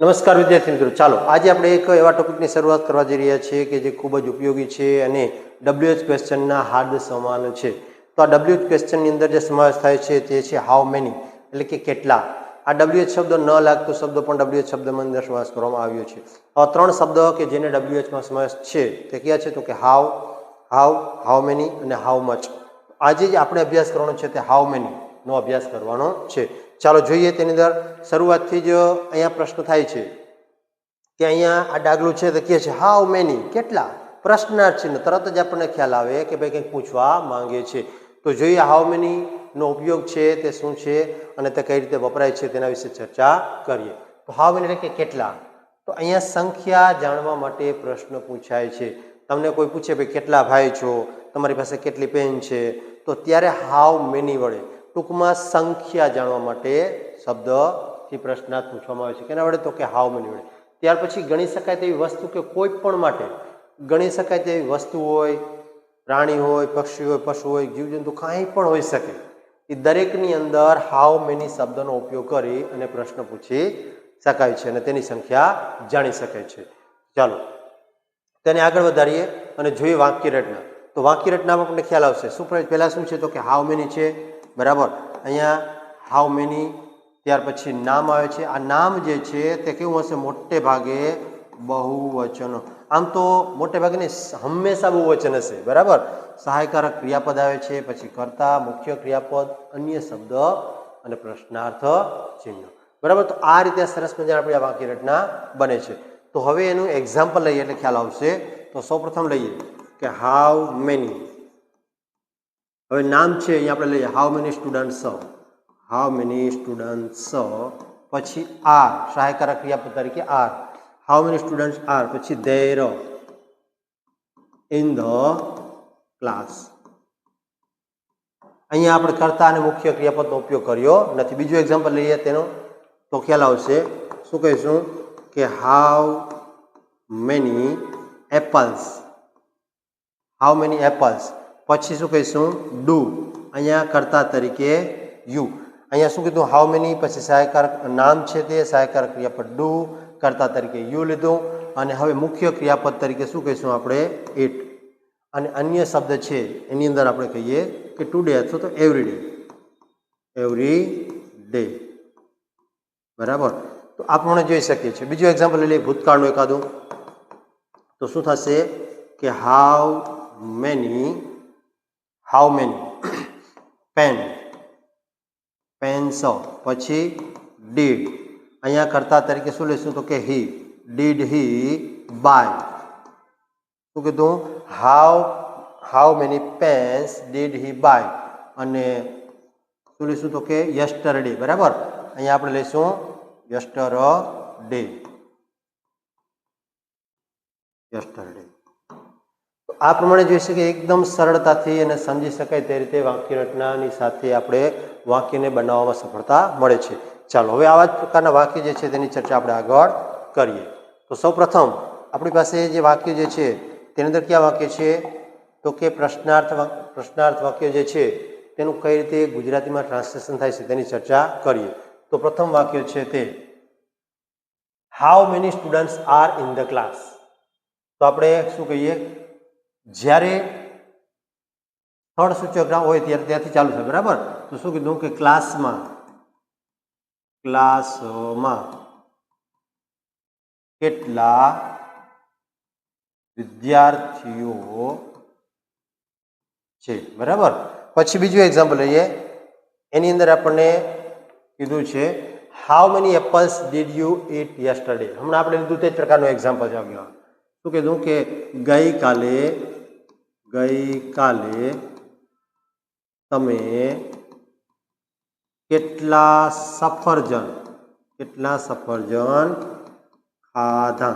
નમસ્કાર વિદ્યાર્થી મિત્રો, ચાલો. આજે આપણે એક એવા ટોપિકની શરૂઆત કરવા જઈ રહ્યા છીએ કે જે ખૂબ જ ઉપયોગી છે અને ડબલ્યુએચ ક્વેશ્ચનના હાર્દ સમાન છે. તો આ ડબલ્યુએચ ક્વેશ્ચનની અંદર જે સમાવેશ થાય છે તે છે હાઉ મેની એટલે કે કેટલા? આ ડબલ્યુએચ શબ્દ ન લાગતો શબ્દ પણ ડબલ્યુએચ શબ્દમાં અંદર સમાવેશ કરવામાં આવ્યો છે. આ ત્રણ શબ્દ કે જેને ડબલ્યુએચમાં સમાવેશ છે તે કયા છે? તો કે હાવ હાવ હાઉ મેની અને હાઉ મચ આજે જે આપણે અભ્યાસ કરવાનો છે તે હાઉ મેની નો અભ્યાસ કરવાનો છે. ચાલો જોઈએ તેની અંદર શરૂઆતથી જ અહીંયા પ્રશ્ન થાય છે કે અહીંયા આ ડાગલું છે તો કહે છે હાઉ મેની કેટલા? પ્રશ્નાર્થ ચિહ્ન. તરત જ આપણને ખ્યાલ આવે કે ભાઈ કંઈક પૂછવા માંગે છે. તો જોઈએ હાઉ મેનીનો ઉપયોગ છે, તે શું છે અને તે કઈ રીતે વપરાય છે તેના વિશે ચર્ચા કરીએ. તો હાઉ મેની એટલે કે કેટલા? તો અહીંયા સંખ્યા જાણવા માટે પ્રશ્ન પૂછાય છે. તમને કોઈ પૂછે, ભાઈ કેટલા ભાઈ છો? તમારી પાસે કેટલી પેન છે? તો ત્યારે હાઉ મેની વડે. ટૂંકમાં સંખ્યા જાણવા માટે શબ્દથી પ્રશ્નાર્થ પૂછવામાં આવે છે. કેના વડે તો કે હાવ મની વડે. ત્યાર પછી ગણી શકાય તેવી વસ્તુ કે કોઈ પણ માટે. ગણી શકાય તેવી વસ્તુ હોય, પ્રાણી હોય, પક્ષી હોય, પશુ હોય, જીવજંતુ કાંઈ પણ હોઈ શકે. એ દરેકની અંદર હાવ મેની શબ્દનો ઉપયોગ કરી અને પ્રશ્ન પૂછી શકાય છે અને તેની સંખ્યા જાણી શકાય છે. ચાલો, તેને આગળ વધારીએ અને જોઈએ વાક્ય રચના તો વાક્ય રચનામાં આપણને ખ્યાલ આવશે. શું પહેલાં શું છે? તો કે હાવ મેની છે બરાબર? અહીંયા હાઉ મેની ત્યાર પછી નામ આવે છે. આ નામ જે છે તે કેવું હશે? મોટે ભાગે બહુવચનો. આમ તો મોટે ભાગે નહીં, હંમેશા બહુવચન હશે. બરાબર? સહાયકારક ક્રિયાપદ આવે છે, પછી કર્તા, મુખ્ય ક્રિયાપદ, અન્ય શબ્દ અને પ્રશ્નાર્થ ચિહ્ન. બરાબર? તો આ રીતે સરસ મજા આપણી આ વાક્ય રચના બને છે. તો હવે એનું એક્ઝામ્પલ લઈએ એટલે ખ્યાલ આવશે. તો સૌપ્રથમ લઈએ કે હાઉ મેની હવે નામ છે અહીંયા આપણે લઈએ. How many students how many students પછી આર સહાયકારક ક્રિયાપદ તરીકે are how many students are પછી ધેર ઇન ધ ક્લાસ અહીંયા આપણે કરતા અને મુખ્ય ક્રિયાપદનો ઉપયોગ કર્યો નથી. બીજું એક્ઝામ્પલ લઈએ તેનો. તો ખ્યાલ આવશે. શું કહીશું? કે how many apples how many apples પછી શું કહીશું? ડુ. અહીંયા કરતા તરીકે યુ. અહીંયા શું કીધું? હાઉ મેની પછી સહાયકાર નામ છે તે, સહાયકાર ક્રિયાપદ ડુ. કરતા તરીકે યુ લીધું. અને હવે મુખ્ય ક્રિયાપદ તરીકે શું કહીશું આપણે? ઇટ અને અન્ય શબ્દ છે, એની અંદર આપણે કહીએ કે ટુડે અથવા તો એવરી ડે એવરી ડે બરાબર? તો આપણે જોઈ શકીએ છીએ. બીજું એક્ઝામ્પલ લઈ લઈએ, ભૂતકાળનું એકાદું. તો શું થશે? કે how many how many pen pens પછી ડીડ અહીંયા કરતા તરીકે શું લઈશું તો કે હી ડીડ હી બાય શું કીધું? How how many pens did he buy અને શું લઈશું તો કે યસ્ટર ડે બરાબર? અહીંયા આપણે લઈશું યસ્ટર ડે યસ્ટર ડે આ પ્રમાણે જોઈ શકીએ એકદમ સરળતાથી અને સમજી શકાય તે રીતે વાક્ય રચનાની સાથે આપણે વાક્યને બનાવવામાં સફળતા મળે છે. ચાલો, હવે આવા જ પ્રકારના વાક્ય જે છે તેની ચર્ચા આપણે આગળ કરીએ. તો સૌપ્રથમ આપણી પાસે જે વાક્ય જે છે, તેની અંદર કયા વાક્ય છે? તો કે પ્રશ્નાર્થ પ્રશ્નાર્થ વાક્ય જે છે, તેનું કઈ રીતે ગુજરાતીમાં ટ્રાન્સલેશન થાય છે તેની ચર્ચા કરીએ. તો પ્રથમ વાક્ય છે તે how many students are in the class તો આપણે શું કહીએ? જ્યારે સ્થળ સૂચક ના હોય ત્યારે ત્યાંથી ચાલુ થાય, બરાબર? તો શું કીધું? કે ક્લાસમાં ક્લાસમાં કેટલા વિદ્યાર્થીઓ છે? બરાબર? પછી બીજું એક્ઝામ્પલ લઈએ. એની અંદર આપણને કીધું છે how many apples did you eat yesterday હમણાં આપણે લીધું તે જ પ્રકારનું એક્ઝામ્પલ છે આગળ. શું કીધું? કે ગઈકાલે ગઈકાલે તમે કેટલા સફરજન કેટલા સફરજન ખાધા?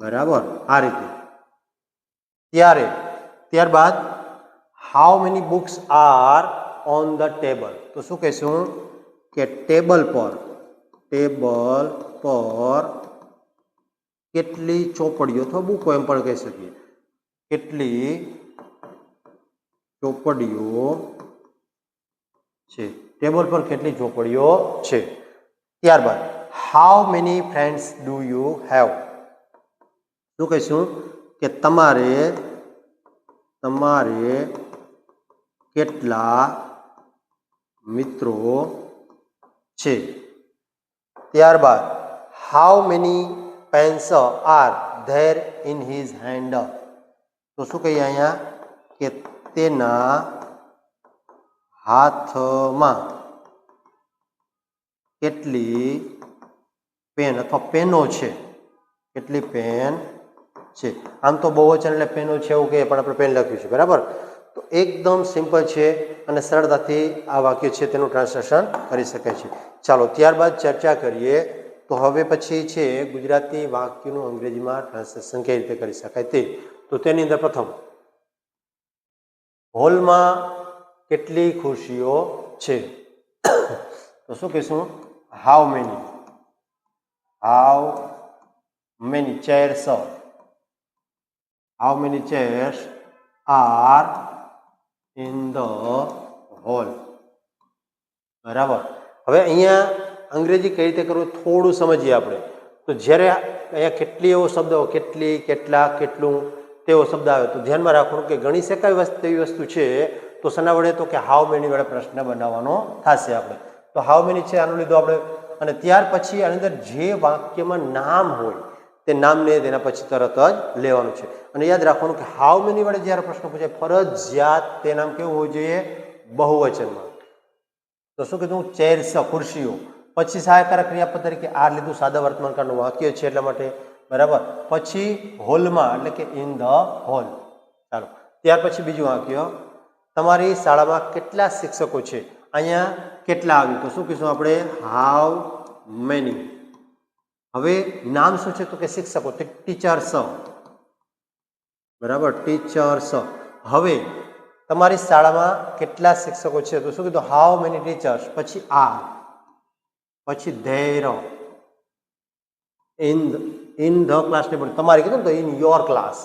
બરાબર? આ રીતે. ત્યારે, ત્યારબાદ how many books are on the table તો શું કહીશું? કે ટેબલ પર ટેબલ પર કેટલી ચોપડીઓ અથવા બુકો એમ પણ કહી શકીએ. કેટલી ચોપડીઓ છે? ટેબલ પર કેટલી ચોપડીઓ છે? ત્યારબાદ how many friends do you have શું કહીશું? કે તમારે તમારે કેટલા મિત્રો છે? ત્યારબાદ how many pens are there in his hand તો શું કહીએ અહીંયા કે તેના હાથમાં કેટલી પેન અથવા પેનો છે? કેટલી પેન છે? આમ તો બહુવચન એટલે પેનો છે એવું કે પણ આપણે પેન લખ્યું છે, બરાબર? તો એકદમ સિમ્પલ છે અને સરળતાથી આ વાક્ય છે તેનું ટ્રાન્સલેશન કરી શકાય છે. ચાલો, ત્યારબાદ ચર્ચા કરીએ. તો હવે પછી છે ગુજરાતી વાક્યનું અંગ્રેજીમાં ટ્રાન્સલેશન કઈ રીતે કરી શકાય તે? તો તેની અંદર પ્રથમ, હોલમાં કેટલી ખુરશીઓ છે? તો શું કહીશું? How many how many chairs how many chairs are in the hall બરાબર. હવે અહીંયા અંગ્રેજી કઈ રીતે કરવું? થોડું સમજીએ આપણે. તો જ્યારે અહીંયા કેટલી એવો શબ્દ કેટલી, કેટલા, કેટલું તેવો શબ્દ આવે તો ધ્યાનમાં રાખવાનું કે ગણી શકાય વસ્તુ એવી વસ્તુ છે, તો સના વડે તો કે હાવ મેની વડે પ્રશ્ન બનાવવાનો થશે આપણે. તો હાવ મેની છે, આનું લીધું આપણે. અને ત્યાર પછી આની અંદર જે વાક્યમાં નામ હોય, તે નામને તેના પછી તરત જ લેવાનું છે. અને યાદ રાખવાનું કે હાવ મેની વડે જ્યારે પ્રશ્ન પૂછાય, ફરજિયાત તે નામ કેવું હોવું જોઈએ? બહુવચનમાં. તો શું કીધું? ચેરસ ખુરશીઓ. પછી સહાયકારક ક્રિયાપદ તરીકે આ લીધું સાદા વર્તમાનકાળનું વાક્ય છે એટલા માટે બરાબર? પછી હોલમાં, એટલે કે ઇન ધ હોલ ચાલો, ત્યાર પછી બીજું વાક્ય. તમારી શાળામાં કેટલા શિક્ષકો છે? અહીંયા કેટલા આવ્યું? તો શું કહીશું આપણે? હાવ મેની હવે નામ શું છે? તો કે શિક્ષકો ટીચર્સ બરાબર? ટીચર્સ હવે તમારી શાળામાં કેટલા શિક્ષકો છે? તો શું કીધું? હાવ મેની ટીચર્સ પછી આ. પછી ધૈર્ય. ઇન ઇન ધ ક્લાસની પણ તમારે કીધું તો in your class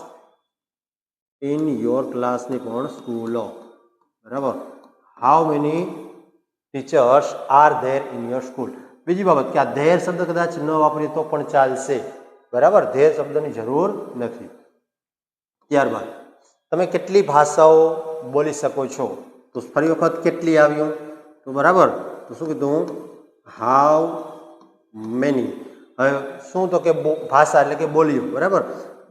in your ક્લાસની પણ સ્કૂલો. બરાબર? How many teachers are there in your school બીજી બાબત કે આ ધેર શબ્દ કદાચ ન વાપરીએ તો પણ ચાલશે. બરાબર? ધેર શબ્દની જરૂર નથી. ત્યારબાદ, તમે કેટલી ભાષાઓ બોલી શકો છો? તો ફરી વખત કેટલી આવ્યું તો બરાબર? તો શું કીધું? હાઉ મેની હવે શું તો કે બો- ભાષા એટલે કે બોલીઓ, બરાબર?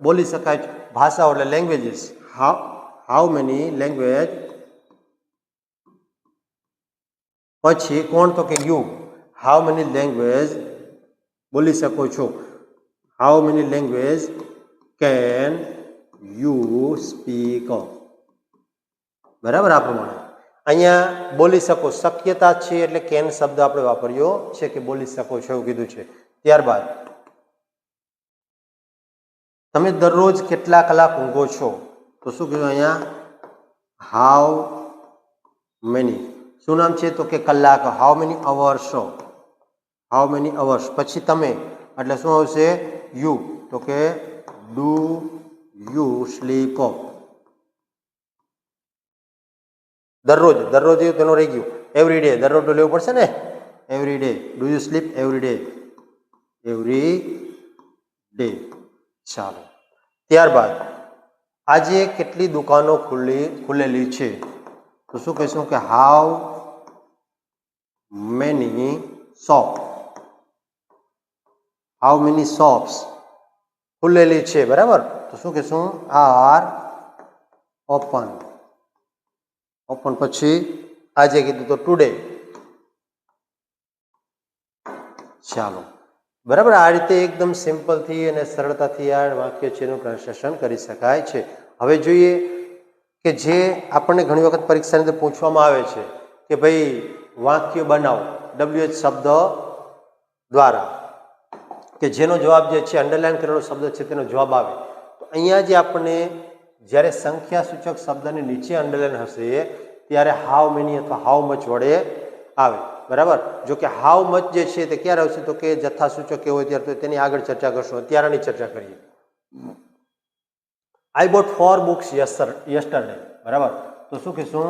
બોલી શકાય છે. ભાષાઓ એટલે languages how how many language પછી કોણ તો કે યુ? હાઉ મેની લેંગ્વેજ બોલી શકો છો? How many language can you speak બરાબર આ પ્રમાણે. અહીંયા બોલી શકો, શક્યતા છે એટલે કેન શબ્દ આપણે વાપર્યો છે કે બોલી શકો છો એવું કીધું છે. ત્યારબાદ, તમે દરરોજ કેટલા કલાક ઊંઘો છો? તો શું કીધું અહીંયા? હાઉ મેની શું નામ છે? તો કે કલાક. How many hours how many hours પછી તમે, એટલે શું આવશે? યુ તો કે ડુ યુ સ્લીપ દરરોજ દરરોજ એવું તેનો રહી ગયું. એવરી ડે દરરોજ તો લેવું પડશે ને? Every day do you sleep every day every day ચાલો. ત્યારબાદ આજે કેટલી દુકાનો ખુલ્લી, ખુલેલી છે? તો શું કહીશું કે how many shop? How many shops ખુલેલી છે, બરાબર? તો શું કહીશું? R open. ઓપન પછી આજે કીધું તો ટુડે. ચાલો. બરાબર, આ રીતે એકદમ સિમ્પલથી અને સરળતાથી આ વાક્ય છે એનું ટ્રાન્સલેશન કરી શકાય છે. હવે જોઈએ કે જે આપણને ઘણી વખત પરીક્ષાની અંદર પૂછવામાં આવે છે કે ભાઈ વાક્ય બનાવો ડબલ્યુએચ શબ્દ દ્વારા. કે જેનો જવાબ જે છે અંડરલાઇન કરેલો શબ્દ છે, તેનો જવાબ આવે. તો અહીંયા જે આપણને જ્યારે સંખ્યા સૂચક શબ્દની નીચે અંડરલાઇન હશે, ત્યારે હાવ મેની અથવા હાવ મચ વડે આવે. બરાબર? જો કે હાવ મચ જે છે તે ક્યારે આવશે? તો કે જથ્થા સૂચક હોય ત્યારે તો તેની આગળ ચર્ચા કરશું. અત્યારની ચર્ચા કરીએ. I bought four books yester yesterday બરાબર? તો શું કહીશું?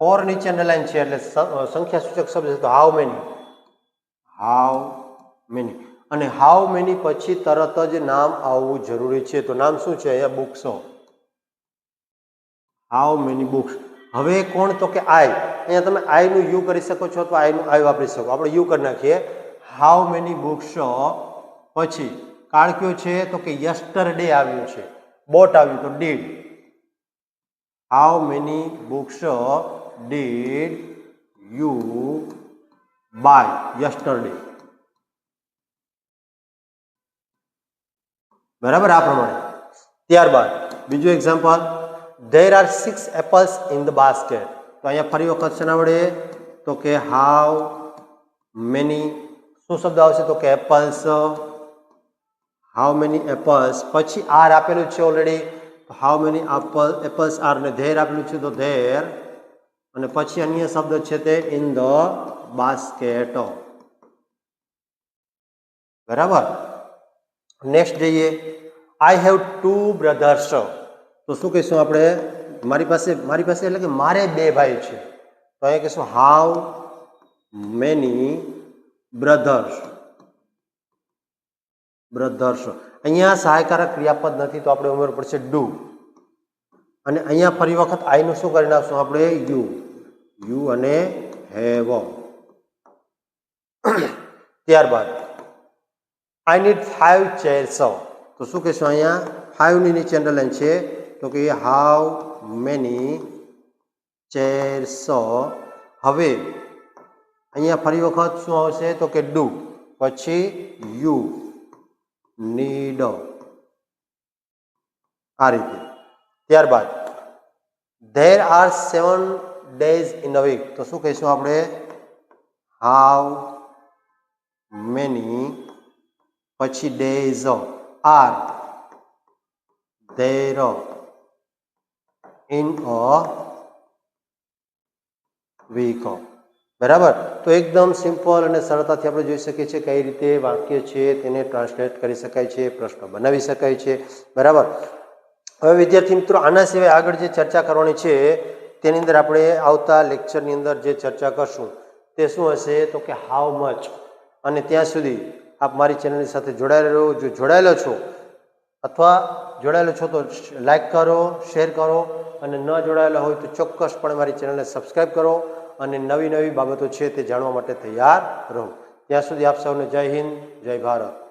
ફોર નીચેની લાઈન છે એટલે સંખ્યા સૂચક શબ્દ છે તો હાવ મેની હાવ મેની અને હાવ મેની પછી તરત જ નામ આવવું જરૂરી છે. તો નામ શું છે અહીંયા? બુક્સો હાવ મેની બુક્સ હવે કોણ તો કે આઈ અહીંયા તમે આઈનું યુ કરી શકો છો તો આઈનું આઈ વાપરી શકો આપણે યુ કરી નાખીએ. હાઉ મેની બુક્સ પછી કાળ કયો છે તો કે યસ્ટરડે આવ્યું છે. બોટ આવ્યું તો did how many books did you buy yesterday બરાબર? આ પ્રમાણે. ત્યારબાદ, બીજું example there are six apples in the basket તો અહીંયા ફરી વખત શેના વડે તો કે હાવ મેની શું શબ્દ આવશે? તો કે એપલ્સ હાઉ મેની એપલ્સ પછી આર આપેલું છે already how many apple apples are ને ધેર આપેલું છે, તો ધેર. અને પછી અન્ય શબ્દ છે તે ઇન ધ બાસ્કેટ બરાબર? નેક્સ્ટ જઈએ. આઈ હેવ ટુ બ્રધર્સ તો શું કહીશું આપણે? મારી પાસે મારી પાસે એટલે કે મારે બે ભાઈ છે. તો અહીંયા કહેશું હાવ મેની બ્રધર્સ. બ્રધર્સ. અહીંયા સહાયકારક ક્રિયાપદ નથી, તો આપણે ઉમેરવું પડશે ડુ. અને અહીંયા ફરી વખત આઈનું શું કરી નાખશું? આપણે યુ. યુ અને હેવ. ત્યારબાદ, આઈ નીડ ફાઇવ ચેર્સ. તો શું કહેશું અહીંયા? ફાઈવની નીચે અંડરલાઈન છે, તો કે હાઉ મેની ચેરસો હવે, અહીંયા ફરી વખત શું આવશે તો કે ડુ પછી યુ નીડ આ રીતે. ત્યારબાદ there are seven days in a week તો શું કહીશું આપણે? હાવ મેની પછી days are there in a week બરાબર? તો એકદમ સિમ્પલ અને સરળતાથી આપણે જોઈ શકીએ છીએ કઈ રીતે વાક્ય છે તેને ટ્રાન્સલેટ કરી શકાય છે, પ્રશ્ન બનાવી શકાય છે. બરાબર? હવે વિદ્યાર્થી મિત્રો, આના સિવાય આગળ જે ચર્ચા કરવાની છે, તેની અંદર આપણે આવતા લેક્ચરની અંદર જે ચર્ચા કરશું, તે શું હશે? તો કે હાઉ મચ અને ત્યાં સુધી આપ મારી ચેનલની સાથે જોડાયેલા રહો. જો જોડાયેલો છો અથવા જોડાયેલો છો તો લાઇક કરો શેર કરો અને ન જોડાયેલા હોય તો ચોક્કસપણે મારી ચેનલને સબસ્ક્રાઈબ કરો અને નવી નવી બાબતો છે તે જાણવા માટે તૈયાર રહો. ત્યાં સુધી આપ સૌને જય હિન્દ, જય ભારત.